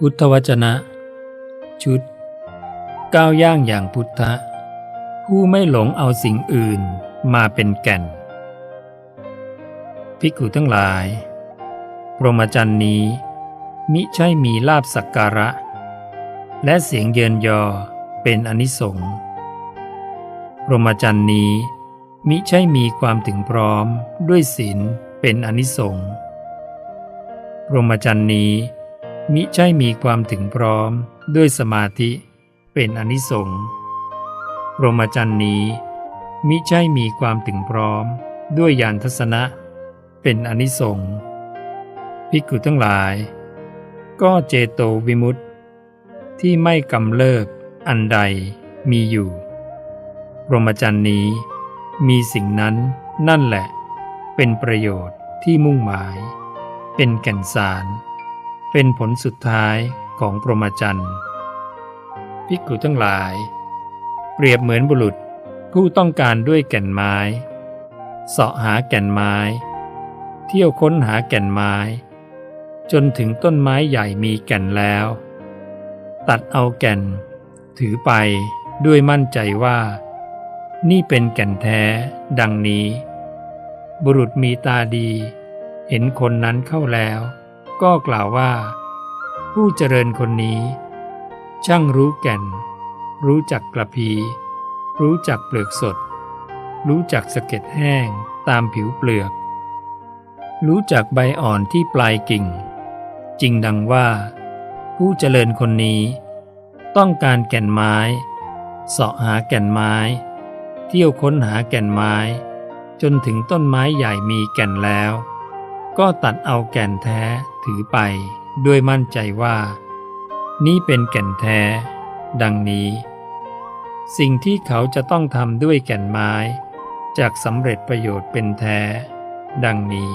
พุทธวจนะ ชุด ก้าวย่างอย่างพุทธะ ผู้ไม่หลงเอาสิ่งอื่นมาเป็นแก่น ภิกขุทั้งหลาย พรหมจรรย์นี้ มิใช่มีลาบสักการะ และเสียงเยินยอเป็นอนิสงส์พรหมจรรย์นี้ มิใช่มีความถึงพร้อมด้วยศีลเป็นอนิสงส์พรหมจรรย์นี้ มิใช่มีความถึงพร้อมด้วยสมาธิเป็นอนิสงส์พรหมจรรย์นี้ มิใช่มีความถึงพร้อมด้วยญาณทัศนะ เป็นอนิสงส์ภิกขุทั้งหลาย ก็เจโตวิมุตติ ที่ไม่กำเริบอันใดมีอยู่พรหมจรรย์นี้ มีสิ่งนั้นนั่นแหละ เป็นประโยชน์ที่มุ่งหมาย เป็นแก่นสาร เป็นผลสุดท้ายของพรหมจรรย์ภิกขุทั้งหลาย เปรียบเหมือนบุรุษผู้ต้องการด้วยแก่นไม้เสาะหาแก่นไม้ เที่ยวค้นหาแก่นไม้ จนถึงต้นไม้ใหญ่มีแก่นแล้ว ตัดเอาแก่น ถือไปด้วยมั่นใจว่า นี่เป็นแก่นแท้ ดังนี้ บุรุษมีตาดี เห็นคนนั้นเข้าแล้ว ก็กล่าวว่า ผู้เจริญคนนี้ ช่างรู้แก่น รู้จักกระพี รู้จักเปลือกสด รู้จักสะเก็ดแห้งตามผิวเปลือก รู้จักใบอ่อนที่ปลายกิ่ง จริงดังว่า ผู้เจริญคนนี้ ต้องการแก่นไม้เสาะหาแก่นไม้ เที่ยวค้นหาแก่นไม้ จนถึงต้นไม้ใหญ่มีแก่นแล้ว ก็ตัดเอาแก่นแท้ถือไปด้วยมั่นใจว่า นี่เป็นแก่นแท้ ดังนี้ สิ่งที่เขาจะต้องทำด้วยแก่นไม้จากสำเร็จประโยชน์เป็นแท้ ดังนี้